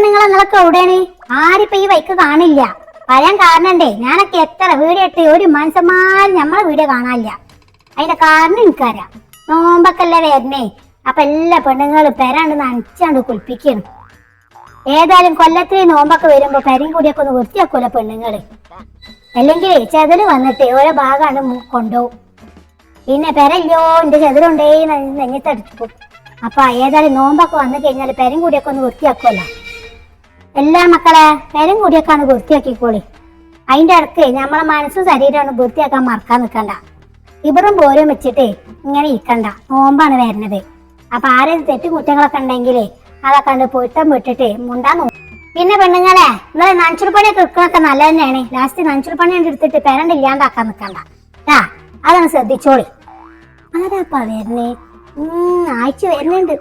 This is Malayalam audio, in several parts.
പെണ്ണുങ്ങളെ നിങ്ങളൊക്കെ എവിടെയാണ്? ആരിപ്പോ ഈ വൈക്ക് കാണില്ല. പറയാൻ കാരണണ്ടേ ഞാനൊക്കെ എത്ര വീഡിയോ ഇട്ട് ഒരു മനുഷ്യന്മാരും നമ്മളെ വീഡിയോ കാണാനില്ല. അതിന്റെ കാരണം എനിക്കറിയാം. നോമ്പക്കല്ലേ വരണേ അപ്പൊ എല്ലാ പെണ്ണുങ്ങളും പെരാണ്ട് നനച്ചാണ്ട് കുളിപ്പിക്കണം. ഏതായാലും കൊല്ലത്തിൽ നോമ്പൊക്കെ വരുമ്പോ പെരും കൂടിയൊക്കെ ഒന്ന് വൃത്തിയാക്കൂല പെണ്ണുങ്ങൾ? അല്ലെങ്കിൽ ചെതൽ വന്നിട്ട് ഓരോ ഭാഗമാണ് കൊണ്ടുപോകും പിന്നെ പെരല്ലോ എന്റെ ചെതലുണ്ടേ നെഞ്ഞത്തടിച്ചു അപ്പൊ ഏതായാലും നോമ്പൊക്കെ വന്നു കഴിഞ്ഞാൽ പെരും കൂടിയൊക്കെ ഒന്ന് വൃത്തിയാക്കുമല്ലോ എല്ലാ മക്കളെ നേരം കൂടിയൊക്കെ ആണ് വൃത്തിയാക്കിക്കോളി. അതിന്റെ ഇടയ്ക്ക് നമ്മളെ മനസ്സും ശരീരമാണ് വൃത്തിയാക്കാൻ മറക്കാൻ നിൽക്കണ്ട. ഇവറും പോരും വെച്ചിട്ട് ഇങ്ങനെ ഇരിക്കണ്ട. നോമ്പാണ് വരുന്നത് അപ്പൊ ആരെയും തെറ്റുകുറ്റങ്ങളൊക്കെ ഉണ്ടെങ്കിൽ അതൊക്കെ കണ്ട് പൊട്ടം വിട്ടിട്ട് മുണ്ടാ നോക്കും. പിന്നെ പെണ്ണുങ്ങളെ നിങ്ങളെ നനച്ചുരുപ്പണിയൊക്കെ എടുക്കണൊക്കെ നല്ല തന്നെയാണ്. ലാസ്റ്റ് നനച്ചുരുപ്പണി എടുത്തിട്ട് പെരണ്ട് ഇല്ലാണ്ടാക്കാൻ നിൽക്കണ്ട. ആ അതാണ് ശ്രദ്ധിച്ചോളി. ആരാപ്പാ വരുന്നേ ആഴ്ച വരുന്നുണ്ട്.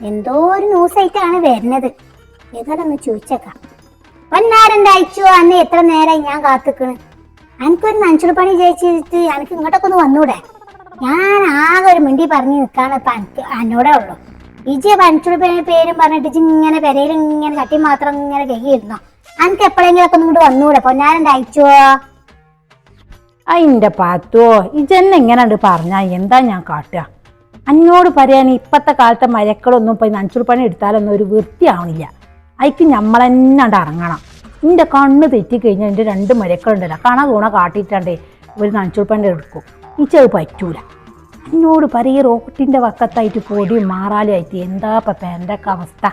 എന്തോ ഒരു ന്യൂസ് ആയിട്ടാണ് വരുന്നത് ഏതായാലും ചോദിച്ചേക്കാം. പൊന്നാരന്റെ അയച്ചു അന്ന് എത്ര നേരം ഞാൻ കാത്തുക്കണ്. എനിക്കൊരു മനുഷ്യർ പണി ജയിച്ചിട്ട് എനിക്ക് ഇങ്ങോട്ടൊക്കെ ഒന്ന് വന്നൂടെ? ഞാൻ ആകെ ഒരു മിണ്ടി പറഞ്ഞു നിൽക്കാണ് ഇപ്പൊ എനിക്ക് എന്നോടേ ഉള്ളൂ. ഇജി പനിച്ചുള്ള പണി പേരും പറഞ്ഞിട്ട് ഇങ്ങനെ പെരയിൽ ഇങ്ങനെ കട്ടി മാത്രം ഇങ്ങനെ കഴുകിയിരുന്നോ എനിക്ക് എപ്പോഴെങ്കിലും ഒക്കെ ഇങ്ങോട്ട് വന്നൂടെ? പൊന്നാരന്റെ അയച്ചോ? അതിന്റെ പാത്തോ ഇജന്നെ എങ്ങനെയുണ്ട് പറഞ്ഞാ എന്താ ഞാൻ കാട്ടുക അന്നോട് പറയാൻ ഇപ്പത്തെ കാലത്തെ മരക്കളൊന്നും ഇപ്പൊ നനച്ചുൾ പണി എടുത്താലൊന്നും ഒരു വൃത്തിയാവണില്ല. അതിക്ക് ഞമ്മളെന്നാണ്ട് ഇറങ്ങണം നിന്റെ കണ്ണ് തെറ്റിക്കഴിഞ്ഞാൽ എന്റെ രണ്ട് മരക്കളുണ്ടല്ലോ. കണ തൂണ കാട്ടിയിട്ടാണ്ടേ ഒരു നനച്ചുപ്പന്റെ എടുക്കും. ഇച്ചത് പറ്റൂല. എന്നോട് പറയ റോട്ടിന്റെ വക്കത്തായിട്ട് പൊടിയും മാറാലായിട്ട് എന്താ ഇപ്പം പെരന്റെയൊക്കെ അവസ്ഥ?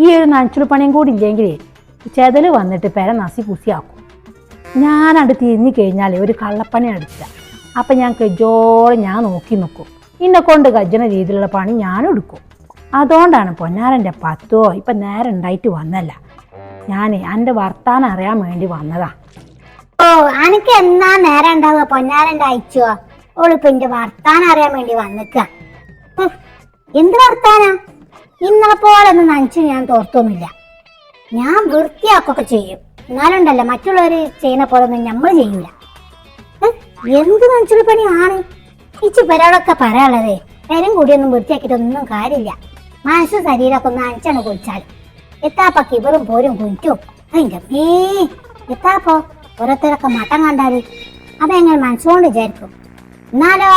ഈ ഒരു നനച്ചുപ്പണിയും കൂടി ഇല്ലെങ്കിൽ ചെതൽ വന്നിട്ട് പെര നസി കുസിയാക്കും ഞാനത് തിരിഞ്ഞു കഴിഞ്ഞാൽ ഒരു കള്ളപ്പണി അടിച്ച അപ്പം ഞാൻ കെജോളം ഞാൻ നോക്കി നിൽക്കും ഇന്നെ കൊണ്ട് കജ്ജന രീതിയിലുള്ള പണി ഞാനും എടുക്കും. അതുകൊണ്ടാണ് പൊന്നാരന്റെ പത്തോ ഇപ്പം നേരം ഉണ്ടായിട്ട് വന്നല്ല. ഞാൻ എന്റെ വർത്താനം അറിയാൻ വേണ്ടി വന്നതാ. ഓ അനക്ക് എന്നാ നേരം ഉണ്ടാവുക? പൊന്നാരന്റെ അയച്ചോ ഓളിപ്പോ എന്റെ വർത്താനം അറിയാൻ വേണ്ടി വന്നിക്ക. എന്ത് വർത്താനാ? ഇന്നലെ പോലെ ഒന്നും നനച്ചു ഞാൻ തോർത്തൊന്നുമില്ല ഞാൻ വൃത്തിയാക്കൊക്കെ ചെയ്യും. എന്നാലുണ്ടല്ലോ മറ്റുള്ളവർ ചെയ്യുന്ന പോലെ ഒന്നും നമ്മൾ ചെയ്യില്ല എന്ത് നനച്ചുള്ള പണിയാണ്? ഇച്ചി പരാളൊക്കെ പറയാനുള്ളത്. പേരും കൂടിയൊന്നും വൃത്തിയാക്കിയിട്ടൊന്നും കാര്യമില്ല. മനസ്സ് ശരീരമൊക്കെ ഒന്ന് അനച്ചാണ് കുളിച്ചാൽ. എത്താപ്പ കിബറും പോരും കുളിക്കും അതിന്റെ മേ എത്താപ്പോ? ഓരോരുത്തരൊക്കെ മട്ടം കണ്ടാൽ. അതെങ്ങനെ മനസ്സുകൊണ്ട് വിചാരിക്കും? എന്നാലോ?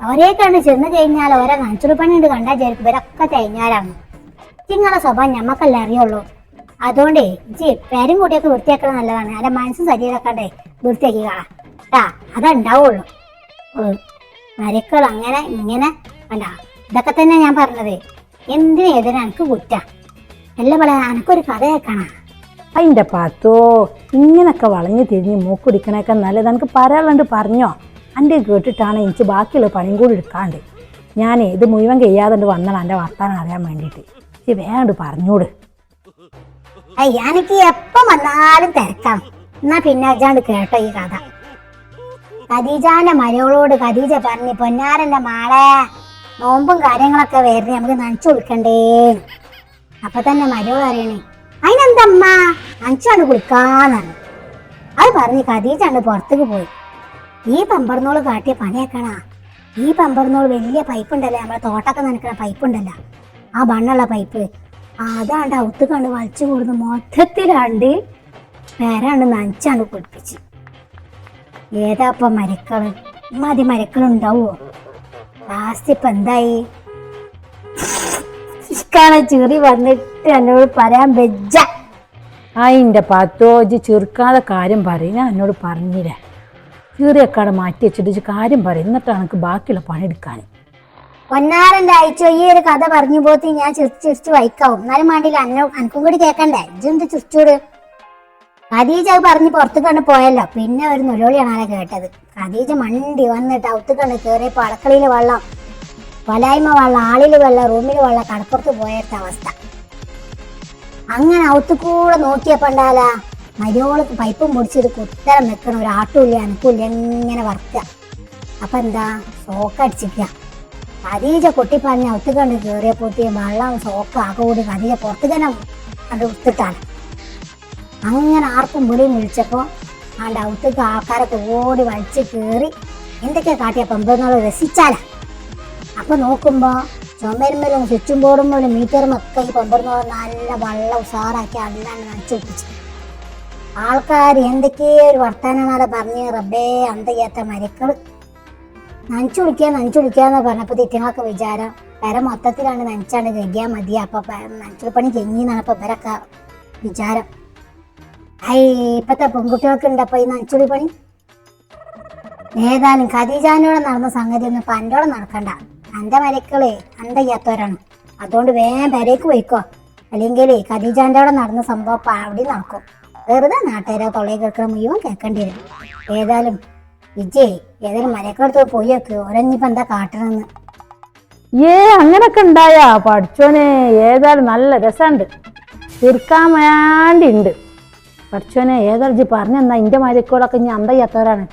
ഒരേ കണ്ട് ചെന്ന് കഴിഞ്ഞാൽ ഓരോ നനച്ചുറു പണിയുണ്ട് കണ്ടാൽ വിചാരിക്കും. ഇവരൊക്കെ കഴിഞ്ഞാലാണ് നിങ്ങളെ സ്വഭാവം ഞമ്മക്കല്ലേ അറിയുള്ളൂ. അതുകൊണ്ടേ ജി പേരും കൂട്ടിയൊക്കെ വൃത്തിയാക്കണം നല്ലതാണ്. അല്ല മനസ്സും ശരീരമൊക്കെ വൃത്തിയാക്കി കാണാം ട്ടാ അതുണ്ടാവുള്ളൂ മരക്കൾ അങ്ങനെ ഇങ്ങനെ അല്ല ഇതൊക്കെ തന്നെ ഞാൻ പറഞ്ഞത്. എന്തിനും ഏതിനും എനിക്ക് കുറ്റ. അല്ല പോലെ എനക്കൊരു കഥ കേൾക്കണ അതിന്റെ പാത്തോ ഇങ്ങനൊക്കെ വളഞ്ഞു തിരിഞ്ഞ് മൂക്കുടിക്കണേക്കെ നല്ലത് എനിക്ക് പറയാനുണ്ട് പറഞ്ഞോ? എന്റെ കേട്ടിട്ടാണ് എനിക്ക് ബാക്കിയുള്ള പണിയും കൂടി എടുക്കാണ്ട്. ഞാൻ ഇത് മുഴുവൻ കഴിയാതെ വന്നതാണ് എന്റെ വർത്താനം അറിയാൻ വേണ്ടിയിട്ട്. ഇത് വേണ്ട പറഞ്ഞൂട്. എനിക്ക് എപ്പം വന്നാലും തിരക്കാം. എന്നാ പിന്നെ അജാണ്ട് കേട്ടോ ഈ കഥ. ഖദീജാന്റെ മരയോളോട് ഖദീജ പറഞ്ഞു പൊന്നാരന്റെ മാളെ നോമ്പും കാര്യങ്ങളൊക്കെ വരുന്നത് നമുക്ക് നനച്ചു കൊടുക്കണ്ടേ അപ്പൊ തന്നെ മരവ് അറിയണേ അതിനെന്തമ്മ? നനച്ചാണ്ട് കുളിക്കാന്നാണ് അത് പറഞ്ഞ് കഥീച്ചാണ് പുറത്തേക്ക് പോയി. ഈ പമ്പർന്നോൾ കാട്ടിയ പണിയാക്കണാ ഈ പമ്പർന്നോൾ വലിയ പൈപ്പ് ഉണ്ടല്ലോ നമ്മളെ തോട്ടൊക്കെ നനക്കണ പൈപ്പ് ഉണ്ടല്ലോ ആ ബണ്ണുള്ള പൈപ്പ്. അതാണ്ട് ഔത്ത് കണ്ട് വലിച്ചു കൂടുന്ന മൊത്തത്തിലാണ്ട് പേരാണ്ട് നനച്ചാണ്ട് കുളിപ്പിച്ച്. ഏതാപ്പ മരക്കൾ? മതി മരക്കളുണ്ടാവോ? ലാസ്റ്റ് ഇപ്പൊ എന്തായി? ഇഷ്കാണ് ചെറി വന്നിട്ട് എന്നോട് പറയാൻ വെജ്ജ. അതിന്റെ പത്തോ ഇജ്ജ് ചെറുക്കാതെ കാര്യം പറയുന്ന എന്നോട് പറഞ്ഞില്ല. ചെറിയക്കാട് മാറ്റി വെച്ചിട്ട് കാര്യം പറയും. എന്നിട്ടാണ് എനിക്ക് ബാക്കിയുള്ള പണിയെടുക്കാൻ പൊന്നാരന്റെ അയച്ച ഈ ഒരു കഥ പറഞ്ഞു പോത്തി ഞാൻ ചിരിച്ച് ചിരിച്ച് വൈക്കാവും. എന്നാലും വേണ്ടിയില്ല അന്നോ അനക്കും കൂടി കേൾക്കണ്ടേ ഇജെന്ത് ചിരിച്ചൂട്? ഖദീജ അത് പറഞ്ഞ് പുറത്തു കണ്ട് പോയല്ലോ. പിന്നെ ഒരു നുഴോളിയാണ് ആരെ കേട്ടത്. ഖദീജ മണ്ടി വന്നിട്ട് ഔത്ത് കണ്ട് കയറിയപ്പോ അടുക്കളയിൽ വെള്ളം വലായ്മ വെള്ളം ആളിൽ വെള്ളം റൂമിൽ വെള്ളം കടപ്പുറത്ത് പോയത്തെ അവസ്ഥ. അങ്ങനെ ഔത്ത് കൂടെ നോക്കിയപ്പോ ഉണ്ടാല മരിയോളക്ക് പൈപ്പും പൊടിച്ചിട്ട് കുത്തരം നിൽക്കണ ഒരു ആട്ടുമില്ല അനക്കുമില്ല എങ്ങനെ വർക്ക അപ്പൊ എന്താ ഷോക്കടിച്ചിക്കുക ഖദീജ കൊട്ടി പറഞ്ഞ ഒത്തു കണ്ട് കയറിയപ്പോത്തി വെള്ളം സോപ്പ് ആകെ കൂടി ഖദീജ പുറത്ത് തന്നെ കണ്ട് ഉത്തിട്ടാണ് അങ്ങനെ ആർക്കും വിളിയും വിളിച്ചപ്പോൾ ആ ഡൗത്തേക്ക് ആൾക്കാരൊക്കെ ഓടി വലിച്ചു കയറി എന്തൊക്കെയാ കാട്ടിയ പെമ്പെന്നുള്ള രസിച്ചാലാ? അപ്പൊ നോക്കുമ്പോ ചുമരുമ്മലും സ്വിച്ചും ബോർഡും പോലും മീറ്ററും ഒക്കെ ഈ കൊണ്ടുവരുന്ന നല്ല വെള്ളം ഉഷാറാക്കി അല്ലാണ്ട് നനച്ചു പിടിപ്പിച്ചു ആൾക്കാർ എന്തൊക്കെയോ ഒരു വർത്താനമാണ് പറഞ്ഞ് റബ്ബേ അന്തയ്യാത്ത മരക്കൾ നനച്ചു കുളിക്കുക നനച്ചു കുളിക്കാന്ന് പറഞ്ഞപ്പോൾ തിറ്റങ്ങൾക്ക് വിചാരം പെര മൊത്തത്തിലാണ് നനച്ചാണ് കഴിക്കാൻ മതി അപ്പൊ നനച്ചു പണി ചെങ്ങിന്നാണ് ഇപ്പൊ ഇവരൊക്കെ വിചാരം. ഇപ്പത്തെ പെൺകുട്ടികൾക്ക് ഉണ്ടപ്പോ ഈ നനച്ചുടി പണി. ഏതായാലും ഖദീജാനോടെ നടന്ന സംഗതി ഒന്നും പണ്ടോടെ നടക്കണ്ട. അന്റെ മരക്കളെ അന്തയ്യാത്തവരാണ്. അതുകൊണ്ട് വേഗം പെരേക്ക് പോയിക്കോ. അല്ലെങ്കിൽ ഖദീജാന്റെ അവിടെ നടന്ന സംഭവം ഇപ്പൊ അവിടെ നടക്കും. വെറുതെ നാട്ടുകാരെ തൊള്ളയിൽ കേൾക്കണം മുഴുവൻ കേൾക്കേണ്ടി വരും. ഏതായാലും വിജയ് ഏതായാലും മരക്കളടുത്ത് പോയി വെക്ക് ഓരഞ്ഞിപ്പോ എന്താ കാട്ടണമെന്ന് ഏ അങ്ങനൊക്കെ ഉണ്ടായാ പഠിച്ചോനെ. ഏതായാലും നല്ല രസമുണ്ട്. തീർക്കാൻ വേണ്ടി ഉണ്ട് പഠിച്ചോനെ ഏതർജി പറഞ്ഞെന്നാ എന്റെ മാരിക്കോടൊക്കെ ഇനി അന്തയ്യാത്തവരാണ്.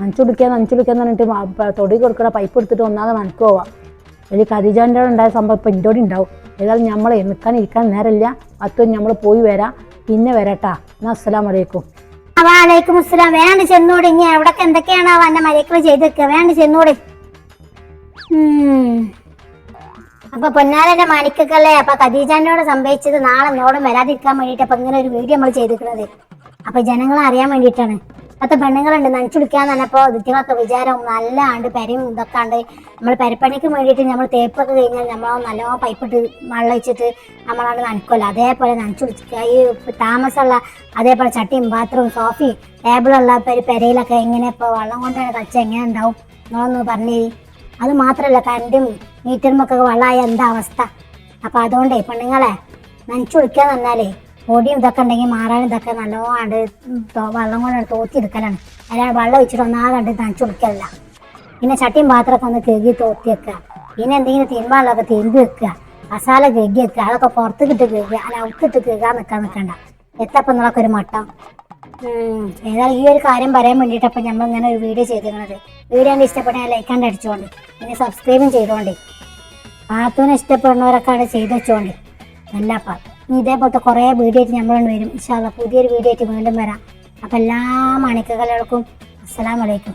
നനച്ചുടിക്കുക നനച്ചുടിക്കാന്ന് പറഞ്ഞിട്ട് തൊടി കൊടുക്കണ പൈപ്പ് എടുത്തിട്ട് ഒന്നാകെ നനക്ക് പോവാം. വലിയ ഖദീജാന്റെ ഉണ്ടായ സംഭവം ഇപ്പം എന്റെ കൂടെ ഉണ്ടാവും. ഏതായാലും നമ്മൾ നിൽക്കാൻ ഇരിക്കാൻ നേരമില്ല. അത്തും നമ്മൾ പോയി വരാം. പിന്നെ വരാട്ടാ. എന്നാ അസ്സലാം വലൈക്കും വാലേക്കും അസ്സലാം. വേണ്ട ചെന്നോട്. ഇനി എവിടൊക്കെ എന്തൊക്കെയാണ് അവന്റെ മരക്കൾ ചെയ്തൊക്കെ വേണ്ട ചെന്നോട്. അപ്പൊ പൊന്നാലന്റെ മണിക്കല്ലേ അപ്പൊ ഖദീജാനോട് സംഭവിച്ചത് നാളെ നോടും വരാതിരിക്കാൻ വേണ്ടിട്ട് അപ്പൊ ഇങ്ങനെ ഒരു വീഡിയോ നമ്മൾ ചെയ്തിരിക്കുന്നത്. അപ്പൊ ജനങ്ങളെ അറിയാൻ വേണ്ടിയിട്ടാണ്. ഇപ്പത്തെ പെണ്ണുങ്ങളുണ്ട് നനച്ചുടിക്കാൻ തന്നപ്പോ ഇതിറ്റങ്ങളൊക്കെ വിചാരം നല്ല ആണ്ട് പെരയും ഇതൊക്കെ ഉണ്ട് നമ്മൾ പെരപ്പണിക്ക് വേണ്ടിയിട്ട് നമ്മൾ തേപ്പൊക്കെ കഴിഞ്ഞാൽ നമ്മൾ നല്ലോണം പൈപ്പിട്ട് വെള്ളം വെച്ചിട്ട് നമ്മളവിടെ നനക്കുമല്ലോ അതേപോലെ നനച്ചുടിക്കുക ഈ താമസമുള്ള അതേപോലെ ചട്ടിയും ബാത്റൂം സോഫയും ടേബിളുള്ള പെര പെരയിലൊക്കെ എങ്ങനെ ഇപ്പോൾ വെള്ളം കൊണ്ടാണ് കച്ച എങ്ങനെ ഉണ്ടാവും? നിങ്ങളൊന്ന് പറഞ്ഞു അത് മാത്രമല്ല കറണ്ടും മീറ്ററുമൊക്കെ വെള്ളമായ എന്താ അവസ്ഥ? അപ്പൊ അതുകൊണ്ടേ പെണ്ണുങ്ങളെ നനച്ചു കുളിക്കാന്ന് പറഞ്ഞാലേ പൊടിയും ഇതൊക്കെ ഉണ്ടെങ്കിൽ മാറാനും ഇതൊക്കെ നല്ലോണ്ട് വെള്ളം കൊണ്ട് തോത്തിയെടുക്കലാണ് അല്ലാതെ വെള്ളം ഒഴിച്ചിട്ട് ഒന്നാകണ്ട് നനച്ചു കുളിക്കലല്ല. പിന്നെ ചട്ടിയും പാത്രമൊക്കെ ഒന്ന് കഴുകി തോത്തി വെക്കുക. പിന്നെ എന്തെങ്കിലും തിരുമ്പാളൊക്കെ തിരുമ്പി വെക്കുക. മസാല കഴുകി വെക്കുക. അതൊക്കെ പുറത്തേക്കിട്ട് കഴുകുക. അല്ല ഔത്തിട്ട് കഴുകാൻ നിൽക്കാൻ നിൽക്കണ്ട. എത്തപ്പം നിങ്ങളൊക്കെ ഒരു മട്ടം. ഏതായാലും ഈ ഒരു കാര്യം പറയാൻ വേണ്ടിയിട്ട് അപ്പം നമ്മൾ ഇങ്ങനെ ഒരു വീഡിയോ ചെയ്തിരുന്നത്. വീഡിയോ കണ്ട് ഇഷ്ടപ്പെട്ടാൽ ലൈക്കാണ്ട് അടിച്ചോണ്ട് പിന്നെ സബ്സ്ക്രൈബും ചെയ്തോണ്ട്. പാത്തൂനെ ഇഷ്ടപ്പെടുന്നവരൊക്കെ അവിടെ ചെയ്ത് വെച്ചോണ്ട്. എല്ലാപ്പം ഇനി ഇതേപോലത്തെ കുറേ വീഡിയോ ആയിട്ട് നമ്മൾ വരും. ഇൻഷാല്ല പുതിയൊരു വീഡിയോ ആയിട്ട് വീണ്ടും വരാം. അപ്പം എല്ലാ മണിക്കകലകൾക്കും അസ്സലാമലൈക്കും